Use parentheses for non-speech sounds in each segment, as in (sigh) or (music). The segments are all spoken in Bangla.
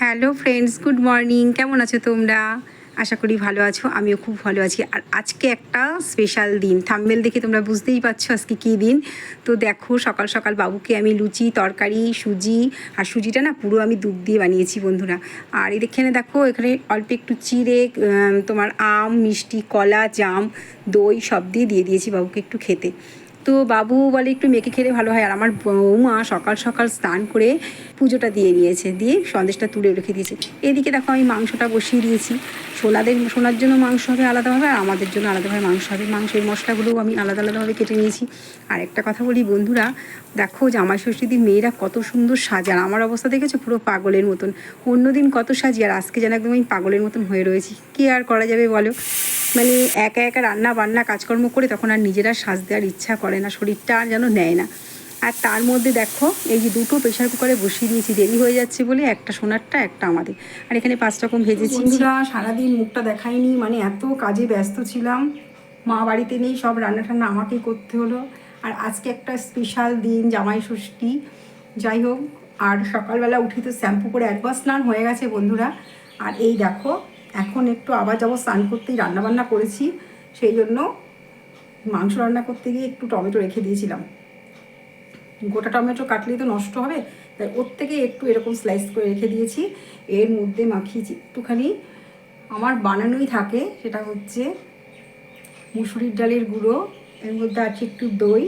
Hello friends, good morning. কেমন আছো তোমরা? আশা করি ভালো আছো, আমিও খুব ভালো আছি। আর আজকে একটা স্পেশাল দিন। থাম্বেল দেখে তোমরা বুঝতেই পারছ আজকে কী দিন। তো দেখো, সকাল সকাল বাবুকে আমি লুচি, তরকারি, সুজি, আর সুজিটা না পুরো আমি দুধ দিয়ে বানিয়েছি বন্ধুরা। আর এখানে দেখো, এখানে অল্প একটু চিড়ে তোমার আম, মিষ্টি, কলা, জাম, দই সব দিয়ে দিয়ে দিয়েছি বাবুকে একটু খেতে। তো বাবু বলে একটু মেখে খেলে ভালো হয়। আর আমার বৌমা সকাল সকাল স্নান করে পুজোটা দিয়ে নিয়েছে, দিয়ে সন্দেশটা তুলে রেখে দিয়েছে। এদিকে দেখো আমি মাংসটা বসিয়ে দিয়েছি। সোনাদের সোনার জন্য মাংস হবে আলাদাভাবে আর আমাদের জন্য আলাদাভাবে মাংস হবে। মাংসের মশলাগুলোও আমি আলাদা আলাদাভাবে কেটে নিয়েছি। আর একটা কথা বলি বন্ধুরা, দেখো জামাই ষষ্ঠীর মেয়েরা কত সুন্দর সাজান আমার অবস্থা দেখেছ? পুরো পাগলের মতন। অন্যদিন কত সাজি, আর আজকে যেন একদম আমি পাগলের মতন হয়ে রয়েছি। কি আর করা যাবে বলো? মানে একা একা রান্না বান্না কাজকর্ম করে তখন আর নিজেরা সাজ দেওয়ার ইচ্ছা করে না শরীরটা আর যেন নেয় না। আর তার মধ্যে দেখো এই যে দুটো প্রেশার কুকারে বসিয়ে দিয়েছি দেরি হয়ে যাচ্ছে বলে একটা সোনারটা একটা আমাদের। আর এখানে পাঁচ রকম ভেজেছি বন্ধুরা সারাদিন মুখটা দেখাইনি মানে এত কাজে ব্যস্ত ছিলাম। মা বাড়িতে নেই সব রান্না টান্না আমাকেই করতে হলো। আর আজকে একটা স্পেশাল দিন জামাই ষষ্ঠী। যাই হোক আর সকালবেলা উঠে তো শ্যাম্পু করে একবার স্নান হয়ে গেছে বন্ধুরা। আর এই দেখো এখন একটু আবার যাব, স্নান করতেই রান্নাবান্না করেছি, সেই জন্য মাংস রান্না করতে গিয়ে একটু টমেটো রেখে দিয়েছিলাম। গোটা টমেটো কাটলেই তো নষ্ট হবে, তাই ওর থেকে একটু এরকম স্লাইস করে রেখে দিয়েছি। এর মধ্যে মাখিয়েছি একটুখানি। আমার বানানোই থাকে, সেটা হচ্ছে মুসুরির ডালের গুঁড়ো, এর মধ্যে আছে একটু দই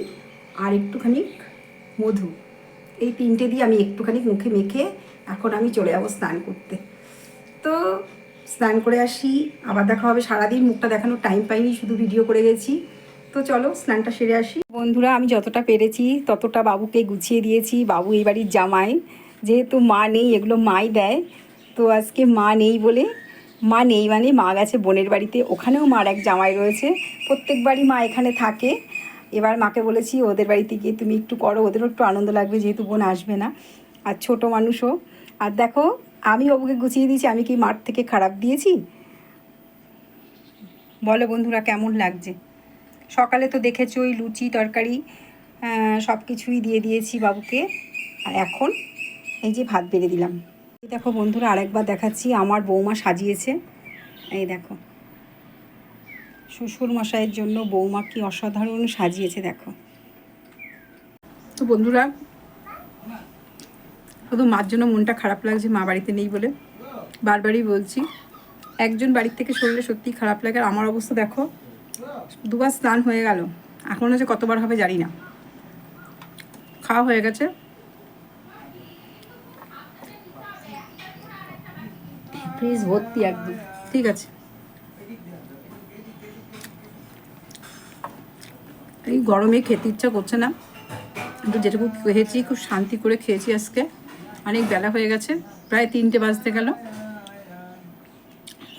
আর একটুখানি মধু। এই তিনটে দিয়ে আমি একটুখানি মুখে মেখে এখন আমি চলে যাব স্নান করতে। তো স্নান করে আসি, আবার দেখা হবে সারাদিন, মুখটা দেখানোর টাইম পাইনি, শুধু ভিডিও করে গেছি। তো চলো, স্নানটা সেরে আসি। বন্ধুরা, আমি যতটা পেরেছি, ততটা বাবুকে গুছিয়ে দিয়েছি, বাবু এই বাড়ির জামাই। যেহেতু মা নেই, এগুলো মাই দেয়। তো আজকে মা নেই বলে, মা নেই মানে মা গেছে বোনের বাড়িতে। ওখানেও মার এক জামাই রয়েছে। প্রত্যেকবারই মা এখানে থাকে। এবার মাকে বলেছি, ওদের বাড়িতে গিয়ে তুমি একটু করো, ওদেরও একটু আনন্দ লাগবে, যেহেতু বোন আসবে না। আর ছোট মানুষও। আর দেখো আমি বাবুকে গুছিয়ে দিয়েছি, আমি কি মাঠ থেকে খারাপ দিয়েছি? বলো বন্ধুরা, কেমন লাগছে? সকালে তো দেখেছ ওই লুচি, তরকারি সব কিছুই দিয়ে দিয়েছি বাবুকে। আর এখন এই যে ভাত বেড়ে দিলাম। এই দেখো বন্ধুরা, আরেকবার দেখাচ্ছি, আমার বৌমা সাজিয়েছে। এই দেখো। শ্বশুর মশাইয়ের জন্য বৌমা কি অসাধারণ সাজিয়েছে, দেখো। তো বন্ধুরা শুধু মার জন্য মনটা খারাপ লাগছে মা বাড়িতে নেই বলে। বারবারই বলছি একজন বাড়ির থেকে শরীরে সত্যিই খারাপ লাগে। আর আমার অবস্থা দেখো দুবার স্নান হয়ে গেল এখন হচ্ছে কতবার হবে জানি না। খাওয়া হয়ে গেছে। ফ্রিজ ভর্তি একদম ঠিক আছে। এই গরমে খেতে ইচ্ছা করছে না। কিন্তু যেটুকু খেয়েছি খুব শান্তি করে খেয়েছি আজকে। অনেক বেলা হয়ে গেছে প্রায় তিনটে বাজতে গেল।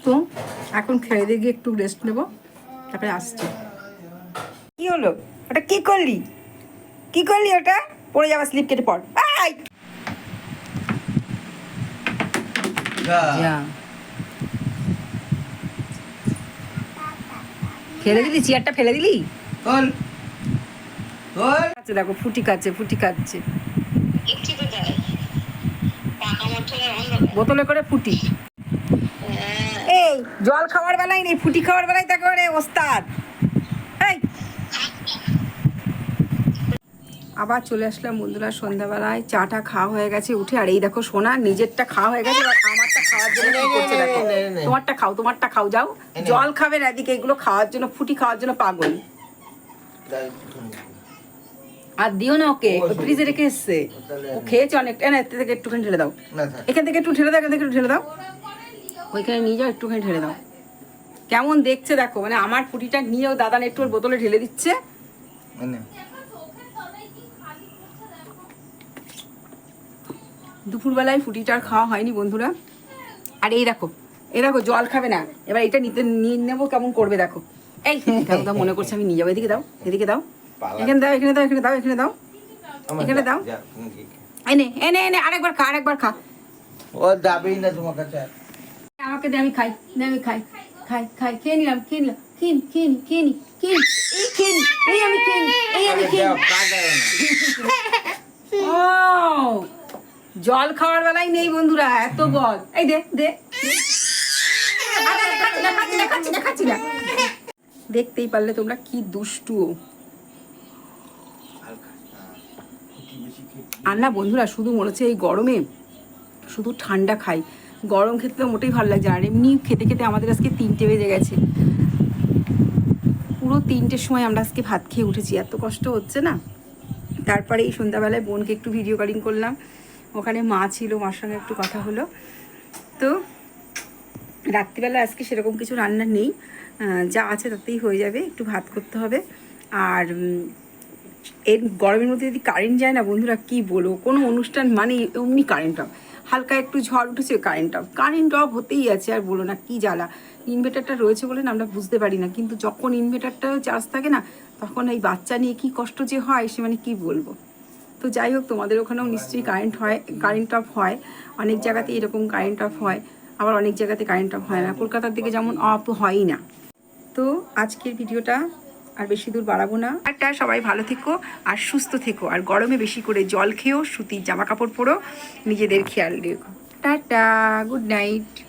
তো এখন খেয়ে দিয়ে গিয়ে একটু রেস্ট নেব তারপরে আসছি। কি হলো? ওটা কি করলি? কি করলি ওটা? পড়ে যাওয়া স্লিপ কেটে পড়। আই! ফেলে দিলি? চেয়ারটা ফেলে দিলি? তোল। দেখো ফুটি খাচ্ছে ফুটি খাচ্ছে বোতলে করে ফুটি। এই জল খাওয়ার বেলায় নেই ফুটি খাওয়ার বেলায় তাকে করে ওস্তাদ। এই। আবার চলে আসলাম বন্ধুরা সন্ধ্যাবেলায় চাটা খাওয়া হয়ে গেছে উঠে আর এই দেখো সোনা নিজেরটা খাওয়া হয়ে গেছে আমারটা খাওয়ার জন্য করছে দেখো। তোমারটা খাও তোমারটা খাও যাও। জল খাবে না এদিকে এগুলো খাওয়ার জন্য ফুটি খাওয়ার জন্য পাগল। আর দিও না ওকে ফ্রিজে রেখে এসছে। ও খেয়েছে অনেকটা না এর থেকে একটুখানি ঢেলে দাও। এখান থেকে একটু ঠেলে দাও এখান থেকে একটু ঠেলে দাও। ওইখানে নিয়ে যাও একটুখানি ঢেলে দাও। কেমন দেখছে দেখো মানে আমার ফুটিটা নিয়েও দাদা একটু ওর বোতলে ঢেলে দিচ্ছে। দুপুরবেলায় ফুটিটা আর খাওয়া হয়নি বন্ধুরা। আর এই দেখো এই দেখো জল খাবে না। এবার এটা নিতে নিয়ে নেব কেমন করবে দেখো। এই (laughs) মনে করছে আমি নিয়ে যাব এদিকে দাও এদিকে দাও। এখানে দাও এখানে দাও এখানে দাও এখানে দাও। এখানে দাও। এনে এনে এনে আরেকবার খা আরেকবার খা। ও যাবেই না তোমার কাছে আমাকে দে আমি খাই দে আমি খাই খাই খাই খেয়ে নিলাম খেয়ে নিলাম এই এই আমি এই আমি। ও জল খাওয়ার বেলায় নেই বন্ধুরা এত বল। এই দে দে। না। দেখতেই পারলে তোমরা কি দুষ্টু ও। হালকা হ্যাঁ। খুঁটি বেশি খেয়ে আর না বন্ধুরা, শুধু মনে হচ্ছে এই গরমে শুধু ঠান্ডা খাই। গরম খেতে তো মোটেই ভালো লাগছে আর এমনি খেতে খেতে আমাদের আজকে তিনটে বেজে গেছে। পুরো তিনটের সময় আমরা আজকে ভাত খেয়ে উঠেছি। এত কষ্ট হচ্ছে না? তারপরে এই সন্ধ্যাবেলায় বোনকে একটু ভিডিও কলিং করলাম। ওখানে মা ছিল, মার সঙ্গে একটু কথা হলো। তো রাত্রিবেলা আজকে সেরকম কিছু রান্না নেই। যা আছে তাতেই হয়ে যাবে। একটু ভাত করতে হবে। আর এর গরমের মধ্যে যদি কারেন্ট যায় না, বন্ধুরা কি বলব? কোনো অনুষ্ঠান মানে এমনি কারেন্ট অফ হালকা একটু ঝড় উঠেছে কারেন্ট অফ কারেন্ট অফ হতেই আছে, আর বলো না কি জ্বালা। ইনভার্টারটা রয়েছে বলে না আমরা বুঝতে পারি না, কিন্তু যখন ইনভার্টারটা চার্জ থাকে না, তখন এই বাচ্চা নিয়ে কি কষ্ট যে হয়, সে মানে কি বলব? তো যাই হোক, তোমাদের ওখানেও নিশ্চয়ই কারেন্ট হয় কারেন্ট অফ হয়। অনেক জায়গাতে এরকম কারেন্ট অফ হয়, আবার অনেক জায়গাতে কারেন্ট অফ হয় না। কলকাতার দিকে যেমন অফ হয়ই না। তো আজকের ভিডিওটা আর বেশি দূর বাড়াবো না। একটা, সবাই ভালো থেকো আর সুস্থ থেকো। আর গরমে বেশি করে জল খেয়েও সুতির জামা কাপড় পরো, নিজেদের খেয়াল রেখো। Tata, good night.